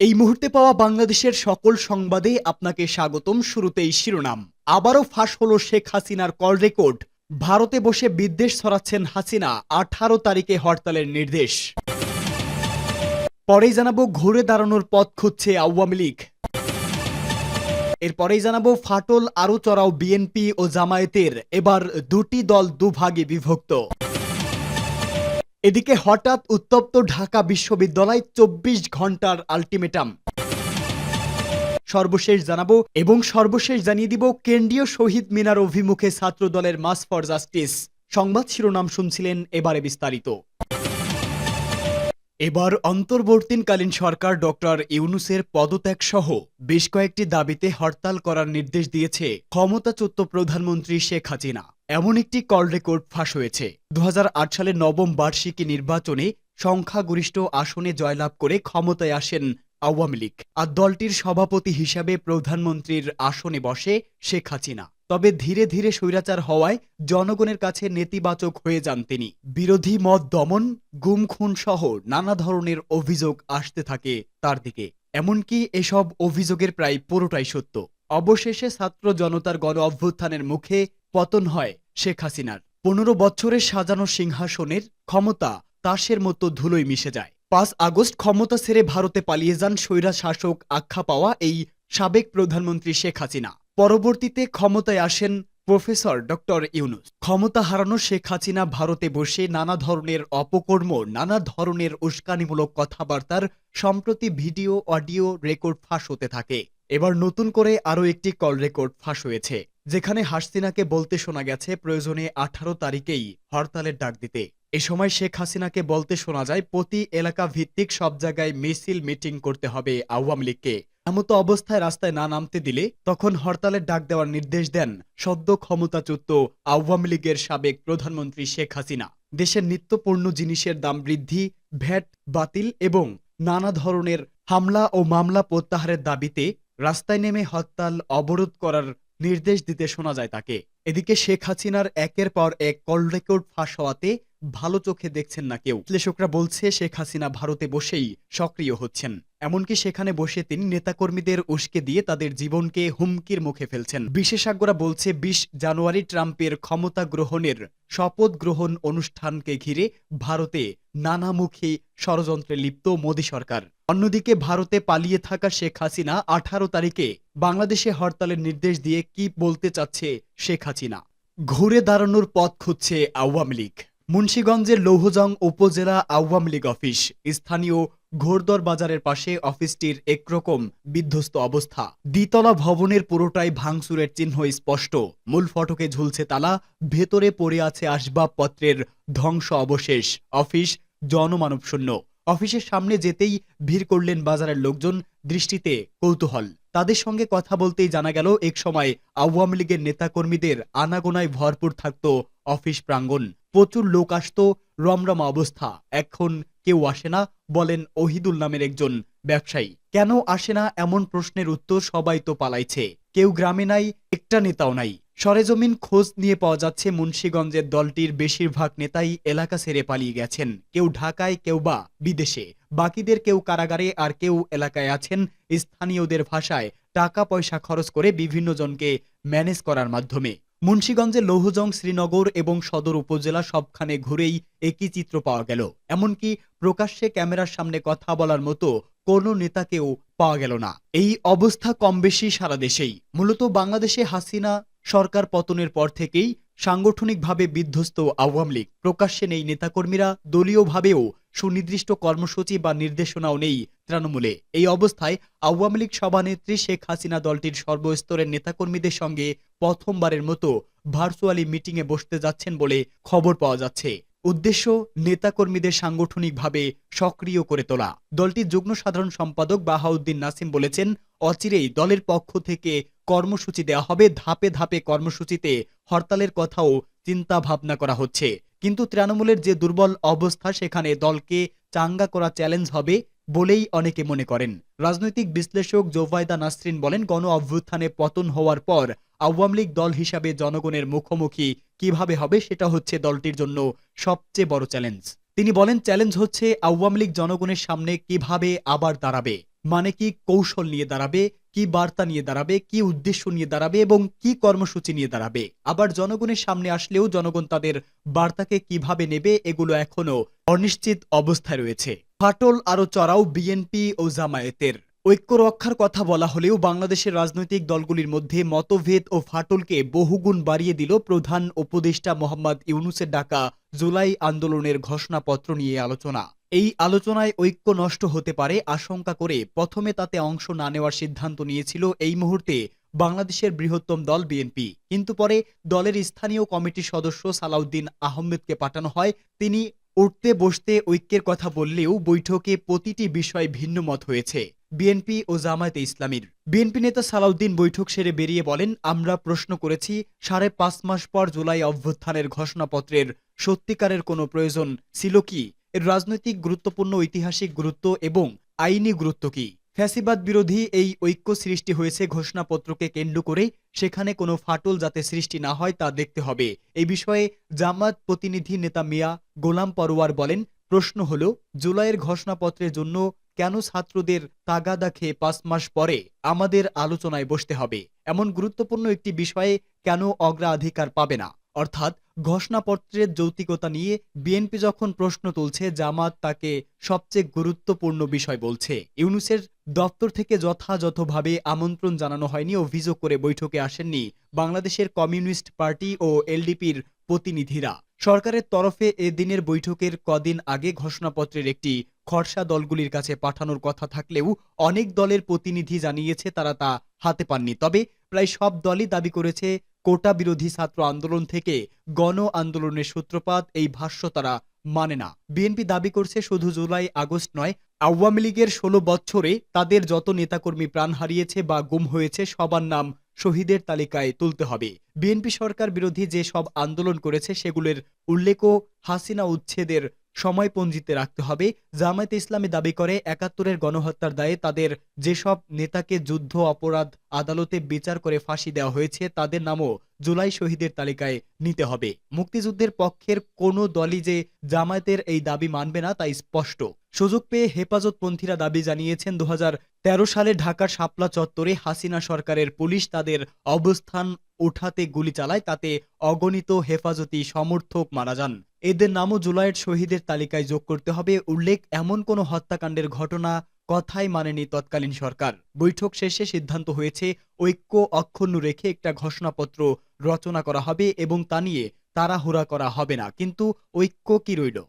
এই মুহূর্তে পাওয়া বাংলাদেশের সকল সংবাদে আপনাকে স্বাগতম শুরুতেই শিরোনাম। আবারও ফাঁস হল শেখ হাসিনার কল রেকর্ড। ভারতে বসে বিদ্বেষ ছড়াচ্ছেন হাসিনা, আঠারো তারিখে হরতালের নির্দেশ। পরেই জানাব ঘুরে দাঁড়ানোর পথ খুঁজছে আওয়ামী লীগ। এরপরেই জানাব ফাটল আরও চড়াও বিএনপি ও জামায়াতের। এবার দুটি দল দুভাগে বিভক্ত। এদিকে হঠাৎ উত্তপ্ত ঢাকা বিশ্ববিদ্যালয় চব্বিশ ঘণ্টার আলটিমেটাম। সর্বশেষ জানাব এবং সর্বশেষ জানিয়ে দিব কেন্দ্রীয় শহীদ মিনার অভিমুখে ছাত্র দলের মাস ফর জাস্টিস। সংবাদ শিরোনাম শুনছিলেন এবারে বিস্তারিত। এবার অন্তর্বর্তীকালীন সরকার ডক্টর ইউনুসের পদত্যাগ সহ বেশ কয়েকটি দাবিতে হরতাল করার নির্দেশ দিয়েছে ক্ষমতাচ্যুত প্রধানমন্ত্রী শেখ হাসিনা। এমন একটি কল রেকর্ড ফাঁস হয়েছে। দু সালের নবম বার্ষিকী নির্বাচনে সংখ্যাগরিষ্ঠ আসনে জয়লাভ করে ক্ষমতায় আসেন আওয়ামী লীগ। আর দলটির সভাপতি হিসাবে প্রধানমন্ত্রীর আসনে বসে শেখ হাসিনা। তবে ধীরে ধীরে স্বৈরাচার হওয়ায় জনগণের কাছে নেতিবাচক হয়ে যান তিনি। বিরোধী মত দমন, গুম, খুন সহ নানা ধরনের অভিযোগ আসতে থাকে তার দিকে। এমনকি এসব অভিযোগের প্রায় পুরোটাই সত্য। অবশেষে ছাত্র জনতার গণ অভ্যুত্থানের মুখে পতন হয় শেখ হাসিনার। পনেরো বছরের সাজানো সিংহাসনের ক্ষমতা তাসের মতো ধুলোয় মিশে যায়। পাঁচ আগস্ট ক্ষমতা ছেড়ে ভারতে পালিয়ে যান স্বৈরা শাসক আখ্যা পাওয়া এই সাবেক প্রধানমন্ত্রী শেখ হাসিনা। পরবর্তীতে ক্ষমতায় আসেন প্রফেসর ডক্টর ইউনুস। ক্ষমতা হারানো শেখ হাসিনা ভারতে বসে নানা ধরনের অপকর্ম, নানা ধরনের উস্কানিমূলক কথাবার্তার সম্প্রতি ভিডিও, অডিও রেকর্ড ফাঁস হতে থাকে। এবার নতুন করে আরও একটি কল রেকর্ড ফাঁস হয়েছে। যেখানে হাসিনাকে বলতে শোনা গেছে, প্রয়োজনে আঠারো তারিখেই হরতালের ডাক দিতে। এ সময় শেখ হাসিনাকে বলতে শোনা যায়, প্রতি এলাকা ভিত্তিক সব জায়গায় মিছিল মিটিং করতে হবে আওয়ামী লীগকে। এমতো অবস্থায় রাস্তায় না নামতে দিলে তখন হরতালের ডাক দেওয়ার নির্দেশ দেন সদ্য ক্ষমতাচ্যুত আওয়ামী লীগের সাবেক প্রধানমন্ত্রী শেখ হাসিনা। দেশের নিত্যপূর্ণ জিনিসের দাম বৃদ্ধি, ভ্যাট বাতিল এবং নানা ধরনের হামলা ও মামলা প্রত্যাহারের দাবিতে রাস্তায় নেমে হরতাল অবরোধ করার নির্দেশ দিতে শোনা যায় তাকে। এদিকে শেখ হাসিনার একের পর এক কল রেকর্ড ফাঁস হওয়াতে ভালো চোখে দেখছেন না কেউ। বিশ্লেষকরা বলছে, শেখ হাসিনা ভারতে বসেই সক্রিয় হচ্ছেন। এমনকি সেখানে বসে তিনি নেতাকর্মীদের উস্কে দিয়ে তাদের জীবনকে হুমকির মুখে ফেলছেন। বিশেষজ্ঞরা বলছে, বিশ জানুয়ারি ট্রাম্পের ক্ষমতা গ্রহণের শপথ গ্রহণ অনুষ্ঠানকে ঘিরে ভারতে নানামুখী ষড়যন্ত্রে লিপ্ত মোদী সরকার। অন্যদিকে ভারতে পালিয়ে থাকা শেখ হাসিনা আঠারো তারিখে বাংলাদেশে হরতালের নির্দেশ দিয়ে কি বলতে চাচ্ছে শেখ হাসিনা? ঘুরে দাঁড়ানোর পথ খুঁজছে আওয়ামী লীগ। মুন্সীগঞ্জের লৌহজং উপজেলা আওয়ামী লীগ অফিস, স্থানীয় ঘোরদর বাজারের পাশে অফিসটির একরকম বিধ্বস্ত অবস্থা। দ্বিতলা ভবনের পুরোটাই ভাঙচুরের চিহ্ন স্পষ্ট। মূল ফটকে ঝুলছে তালা, ভেতরে পড়ে আছে আসবাবপত্রের ধ্বংস অবশেষ। অফিস জনমানবশূন্য অফিসের সামনে যেতেই ভিড় করলেন বাজারের লোকজন, দৃষ্টিতে কৌতূহল। তাদের সঙ্গে কথা বলতেই জানা গেল এক সময় আওয়ামী লীগের নেতাকর্মীদের আনাগোনায় ভরপুর থাকত অফিস প্রাঙ্গণ। প্রচুর লোক আসতো, রমরমা অবস্থা। এখন কেউ আসে না, বলেন ওহিদুল নামের একজন ব্যবসায়ী। কেন আসে না এমন প্রশ্নের উত্তর সবাই তো পালাইছে। কেউ গ্রামে নাই, একটা নেতাও নাই। সরেজমিন খোঁজ নিয়ে পাওয়া যাচ্ছে মুন্সীগঞ্জের দলটির বেশিরভাগ নেতাই এলাকা ছেড়ে পালিয়ে গেছেন। কেউ ঢাকায়, কেউ বা বিদেশে। বাকিদের কেউ কারাগারে আর কেউ এলাকায় আছেন। স্থানীয়দের ভাষায় টাকা পয়সা খরচ করে বিভিন্ন জনকে ম্যানেজ করার মাধ্যমে। মুন্সীগঞ্জের লৌহজং শ্রীনগর এবং সদর উপজেলা সবখানে ঘুরেই একই চিত্র পাওয়া গেল। এমনকি প্রকাশ্যে ক্যামেরার সামনে কথা বলার মতো কোনো নেতাকেও পাওয়া গেল না। এই অবস্থা কম বেশি সারা দেশেই। মূলত বাংলাদেশে হাসিনা সরকার পতনের পর থেকেই সাংগঠনিকভাবে বিধ্বস্ত আওয়ামী লীগ। প্রকাশ্যে নেই নেতাকর্মীরা, দলীয়ভাবেও সুনির্দিষ্ট কর্মসূচি বা নির্দেশনাও নেই তৃণমূলে। এই অবস্থায় আওয়ামী লীগ সভানেত্রী শেখ হাসিনা দলটির সর্বস্তরের নেতাকর্মীদের সঙ্গে প্রথমবারের মতো ভার্চুয়ালি মিটিংয়ে বসতে যাচ্ছেন বলে খবর পাওয়া যাচ্ছে। উদ্দেশ্য নেতাকর্মীদের সাংগঠনিকভাবে সক্রিয় করে তোলা। দলটির যুগ্ম সাধারণ সম্পাদক বাহাউদ্দিন নাসিম বলেছেন, অচিরেই দলের পক্ষ থেকে কর্মসূচি দেওয়া হবে, ধাপে ধাপে কর্মসূচিতে হরতালের কথাও চিন্তা ভাবনা করা হচ্ছে। কিন্তু তৃণমূলের যে দুর্বল অবস্থা, সেখানে দলকে চাঙ্গা করা চ্যালেঞ্জ হবে বলেই অনেকে মনে করেন। রাজনৈতিক বিশ্লেষক জোভাইদা নাসরিন বলেন গণ অভ্যুত্থানে পতন হওয়ার পর আওয়ামী লীগ দল হিসাবে জনগণের মুখোমুখি কীভাবে হবে সেটা হচ্ছে দলটির জন্য সবচেয়ে বড় চ্যালেঞ্জ। তিনি বলেন, চ্যালেঞ্জ হচ্ছে আওয়ামী লীগ জনগণের সামনে কীভাবে আবার দাঁড়াবে। মানে কি কৌশল নিয়ে দাঁড়াবে কি বার্তা নিয়ে দাঁড়াবে, কি উদ্দেশ্য নিয়ে দাঁড়াবে এবং কি কর্মসূচি নিয়ে দাঁড়াবে? আবার জনগণের সামনে আসলেও জনগণ তাদের বার্তাকে কীভাবে নেবে এগুলো এখনও অনিশ্চিত অবস্থায় রয়েছে। ফাটল আরও চড়াও বিএনপি ও জামায়াতের। ঐক্য রক্ষার কথা বলা হলেও বাংলাদেশের রাজনৈতিক দলগুলির মধ্যে মতভেদ ও ফাটলকে বহুগুণ বাড়িয়ে দিল প্রধান উপদেষ্টা মোহাম্মদ ইউনুসের ডাকা জুলাই আন্দোলনের ঘোষণাপত্র নিয়ে আলোচনা। এই আলোচনায় ঐক্য নষ্ট হতে পারে আশঙ্কা করে প্রথমে তাতে অংশ না নেওয়ার সিদ্ধান্ত নিয়েছিল এই মুহূর্তে বাংলাদেশের বৃহত্তম দল বিএনপি। কিন্তু পরে দলের স্থানীয় কমিটির সদস্য সালাউদ্দিন আহমেদকে পাঠানো হয়। তিনি উঠতে বসতে ঐক্যের কথা বললেও বৈঠকে প্রতিটি বিষয় ভিন্ন মত হয়েছে। বিএনপি ও জামায়াতে ইসলামীর। বিএনপি নেতা সালাউদ্দিন বৈঠক সেরে বেরিয়ে বলেন, আমরা প্রশ্ন করেছি, সাড়ে পাঁচ মাস পর জুলাই অভ্যুত্থানের ঘোষণাপত্রের সত্যিকারের কোনো প্রয়োজন ছিল কি? এর রাজনৈতিক গুরুত্বপূর্ণ ঐতিহাসিক গুরুত্ব এবং আইনি গুরুত্ব কি? ফ্যাসিবাদ বিরোধী এই ঐক্য সৃষ্টি হয়েছে ঘোষণাপত্রকে কেন্দ্র করে। সেখানে কোনো ফাটল যাতে সৃষ্টি না হয় তা দেখতে হবে। এই বিষয়ে জামাত প্রতিনিধি নেতা মিয়া গোলাম পরোয়ার বলেন, প্রশ্ন হল, জুলাইয়ের ঘোষণাপত্রের জন্য কেন ছাত্রদের তাগাদা খেয়ে পাঁচ মাস পরে আমাদের আলোচনায় বসতে হবে? এমন গুরুত্বপূর্ণ একটি বিষয়ে কেন অগ্রাধিকার পাবে না? অর্থাৎ ঘোষণাপত্রের যৌক্তিকতা নিয়ে বিএনপি যখন প্রশ্ন তুলছে, জামাত তাকে সবচেয়ে গুরুত্বপূর্ণ বিষয় বলছে। ইউনুসের দপ্তর থেকে যথাযথভাবে আমন্ত্রণ জানানো হয়নি, অভিযোগ করে বৈঠকে আসেননি বাংলাদেশের কমিউনিস্ট পার্টি ও এলডিপির প্রতিনিধিরা। সরকারের তরফে এ দিনের বৈঠকের কদিন আগে ঘোষণাপত্রের একটি খরসা দলগুলির কাছে পাঠানোর কথা থাকলেও অনেক দলের প্রতিনিধি জানিয়েছে তারা তা হাতে পাননি। তবে প্রায় সব দলই দাবি করেছে কোটা বিরোধী ছাত্র আন্দোলন থেকে গণ আন্দোলনের সূত্রপাত এই ভাষ্য তারা মানে না। বিএনপি দাবি করছে শুধু জুলাই আগস্ট নয়, আওয়ামী লীগের ষোলো বছরে তাদের যত নেতাকর্মী প্রাণ হারিয়েছে বা গুম হয়েছে সবার নাম শহীদের তালিকায় তুলতে হবে। বিএনপি সরকার বিরোধী যে সব আন্দোলন করেছে সেগুলোর উল্লেখও হাসিনা উচ্ছেদের সময়পঞ্জিতে রাখতে হবে। জামায়াতে ইসলামী দাবি করে, একাত্তরের গণহত্যার দায়ে তাদের যেসব নেতাকে যুদ্ধ, অপরাধ, আদালতে বিচার করে ফাঁসি দেওয়া হয়েছে, তাদের নামও জুলাই শহীদের তালিকায় নিতে হবে। মুক্তিযুদ্ধের পক্ষের কোনো দলই যে জামায়াতের এই দাবি মানবে না, তা স্পষ্ট। সুযোগ পেয়ে হেফাজতপন্থীরা দাবি জানিয়েছেন দু হাজার তেরো সালে ঢাকার শাপলা চত্বরে হাসিনা সরকারের পুলিশ তাদের অবস্থান ওঠাতে গুলি চালায়, তাতে অগণিত হেফাজতি সমর্থক মারা যান। এদের নামও জুলাইয়ের শহীদের তালিকায় যোগ করতে হবে। উল্লেখ, এমন কোনো হত্যাকাণ্ডের ঘটনা কথাই মানেনি তৎকালীন সরকার। বৈঠক শেষে সিদ্ধান্ত হয়েছে, ঐক্য অক্ষুণ্ণ রেখে একটা ঘোষণাপত্র রচনা করা হবে এবং তা নিয়ে তাড়াহুড়া করা হবে না। কিন্তু ঐক্য কি রইল?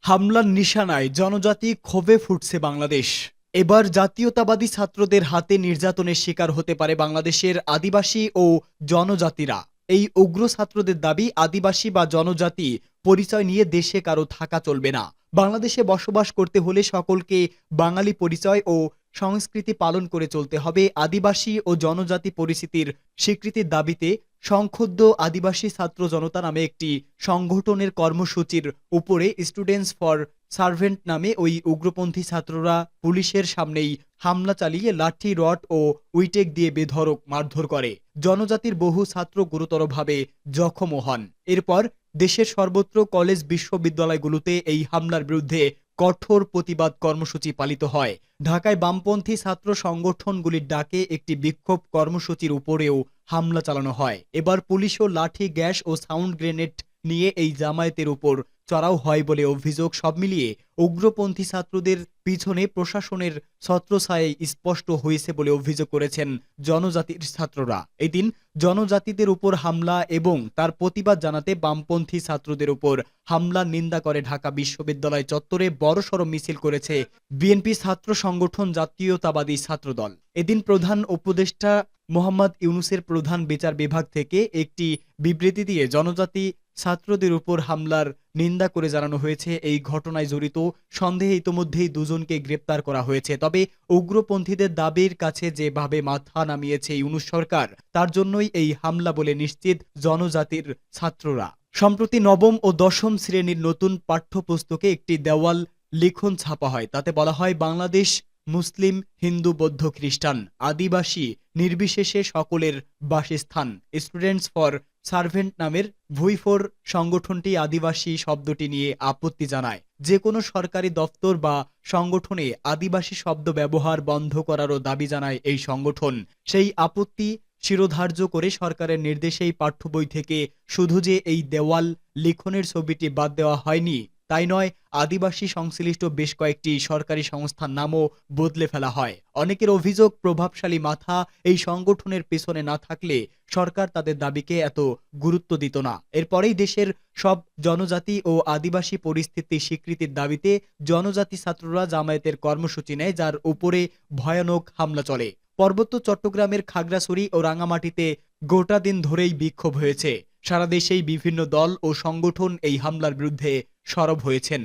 হামলার নিশানায় জনজাতি ক্ষোভে ফুটছে বাংলাদেশ। এবার জাতীয়তাবাদী ছাত্রদের হাতে নির্যাতনের শিকার হতে পারে বাংলাদেশের আদিবাসী ও জনজাতিরা। এই উগ্র ছাত্রদের দাবি আদিবাসী বা জনজাতি পরিচয় নিয়ে দেশে কারও থাকা চলবে না। বাংলাদেশে বসবাস করতে হলে সকলকে বাঙালি পরিচয় ও সংস্কৃতি পালন করে চলতে হবে। আদিবাসী ও জনজাতি পরিস্থিতির স্বীকৃতির দাবিতে সংক্ষুব্ধ আদিবাসী ছাত্র জনতা নামে একটি সংগঠনের কর্মসূচির উপরে স্টুডেন্টস ফর সার্ভেন্ট নামে ওই উগ্রপন্থী ছাত্ররা পুলিশের সামনেই হামলা চালিয়ে লাঠি, রড ও উইটেক দিয়ে বেধড়ক মারধর করে। জনজাতির বহু ছাত্র গুরুতরভাবে জখমও হন। এরপর দেশের সর্বত্র কলেজ বিশ্ববিদ্যালয়গুলোতে এই হামলার বিরুদ্ধে কঠোর প্রতিবাদ কর্মসূচি পালিত হয়। ঢাকায় বামপন্থী ছাত্র সংগঠনগুলির ডাকে একটি বিক্ষোভ কর্মসূচির উপরেও হামলা চালানো হয়। এবার পুলিশও লাঠি, গ্যাস ও সাউন্ড গ্রেনেড নিয়ে এই জামায়াতের উপর চড়াও হয় বলে অভিযোগ সব মিলিয়ে উগ্রপন্থী ছাত্রদের পিছনে প্রশাসনের ছত্রছায়ায় স্পষ্ট হয়েছে বলে অভিযোগ করেছেন জনজাতির ছাত্ররা। এদিন জনজাতিদের উপর হামলা এবং তার প্রতিবাদ জানাতে বামপন্থী ছাত্রদের উপর হামলার নিন্দা করে ঢাকা বিশ্ববিদ্যালয় চত্বরে বড়সড় মিছিল করেছে বিএনপি ছাত্র সংগঠন জাতীয়তাবাদী ছাত্রদল। এদিন প্রধান উপদেষ্টা মোহাম্মদ ইউনুসের প্রধান বিচার বিভাগ থেকে একটি বিবৃতি দিয়ে জনজাতি ছাত্রদের উপর হামলার নিন্দা করে জানানো হয়েছে। এই ঘটনায় জড়িত সন্দেহে ইতোমধ্যেই দুজনকে গ্রেপ্তার করা হয়েছে। তবে উগ্রপন্থীদের দাবির কাছে যেভাবে মাথা নামিয়েছে ইউনুস সরকার, তার জন্যই এই হামলা বলে নিশ্চিত জনজাতির ছাত্ররা। সম্প্রতি নবম ও দশম শ্রেণির নতুন পাঠ্যপুস্তকে একটি দেওয়াল লিখন ছাপা হয়। তাতে বলা হয়, বাংলাদেশ মুসলিম হিন্দু বৌদ্ধ খ্রিস্টান, আদিবাসী, নির্বিশেষে সকলের বাসস্থান, স্টুডেন্টস ফর সার্ভেন্ট নামের ভুইফোর সংগঠনটি আদিবাসী শব্দটি নিয়ে আপত্তি জানায়। যে কোনো সরকারি দফতর বা সংগঠনে আদিবাসী শব্দ ব্যবহার বন্ধ করারও দাবি জানায় এই সংগঠন। সেই আপত্তি শিরোধার্য করে সরকারের নির্দেশেই পাঠ্যবই থেকে শুধু যে এই দেওয়াল লিখনের ছবিটি বাদ দেওয়া হয়নি তাই নয়, আদিবাসী সংশ্লিষ্ট বেশ কয়েকটি সরকারি সংস্থার নামও বদলে ফেলা হয়। অনেকের অভিযোগ, প্রভাবশালী মাথা এই সংগঠনের পেছনে না থাকলে সরকার তাদের দাবিকে এত গুরুত্ব দিত না। এরপরেই দেশের সব জনজাতি ও আদিবাসী পরিস্থিতি স্বীকৃতির দাবিতে জনজাতি ছাত্ররা জামায়াতের কর্মসূচি নেয়, যার উপরে ভয়ানক হামলা চলে। পার্বত্য চট্টগ্রামের খাগড়াছড়ি ও রাঙামাটিতে গোটা দিন ধরেই বিক্ষোভ হয়েছে। সারা দেশেই বিভিন্ন দল ও সংগঠন এই হামলার বিরুদ্ধে সরব হয়েছেন।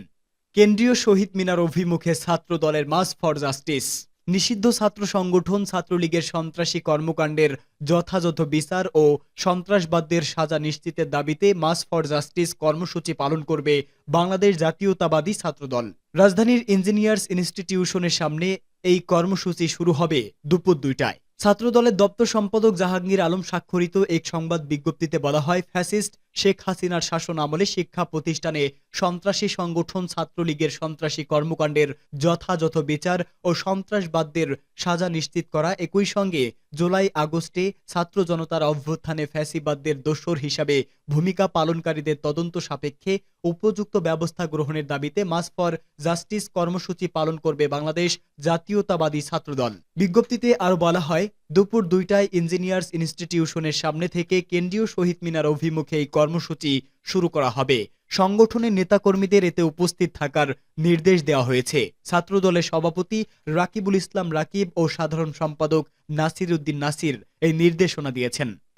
কেন্দ্রীয় শহীদ মিনার অভিমুখে ছাত্র দলের মাস ফর জাস্টিস। নিষিদ্ধ ছাত্র সংগঠন ছাত্রলীগের সন্ত্রাসী কর্মকাণ্ডের যথাযথ বিচার ও সন্ত্রাসবাদদের সাজা নিশ্চিতের দাবিতে মাস ফর জাস্টিস কর্মসূচি পালন করবে বাংলাদেশ জাতীয়তাবাদী ছাত্রদল। রাজধানীর ইঞ্জিনিয়ার্স ইনস্টিটিউশনের সামনে এই কর্মসূচি শুরু হবে দুপুর দুইটায়। ছাত্রদলের দপ্তর সম্পাদক জাহাঙ্গীর আলম স্বাক্ষরিত এক সংবাদ বিজ্ঞপ্তিতে বলা হয়, ফ্যাসিস্ট শেখ হাসিনার শাসন আমলে শিক্ষা প্রতিষ্ঠানে সন্ত্রাসী সংগঠন ছাত্রলীগের সন্ত্রাসী কর্মকাণ্ডের যথাযথ বিচার ও সন্ত্রাসবাদদের সাজা নিশ্চিত করা একই সঙ্গে জুলাই আগস্টে ছাত্র জনতার অভ্যুত্থানে ফ্যাসিবাদদের দোসর হিসাবে ভূমিকা পালনকারীদের তদন্ত সাপেক্ষে উপযুক্ত ব্যবস্থা গ্রহণের দাবিতে মাস ফর জাস্টিস কর্মসূচি পালন করবে বাংলাদেশ জাতীয়তাবাদী ছাত্রদল। বিজ্ঞপ্তিতে আরও বলা হয় দুপুর দুইটায় ইঞ্জিনিয়ার্স ইনস্টিটিউশনের সামনে থেকে কেন্দ্রীয় শহীদ মিনার অভিমুখে এই কর্মসূচি শুরু করা হবে। সংগঠনের নেতাকর্মীদের এতে উপস্থিত থাকার নির্দেশ দেওয়া হয়েছে। ছাত্রদলের সভাপতি রাকিবুল ইসলাম রাকিব ও সাধারণ সম্পাদক নাসির উদ্দিন নাসির এই নির্দেশনা দিয়েছেন।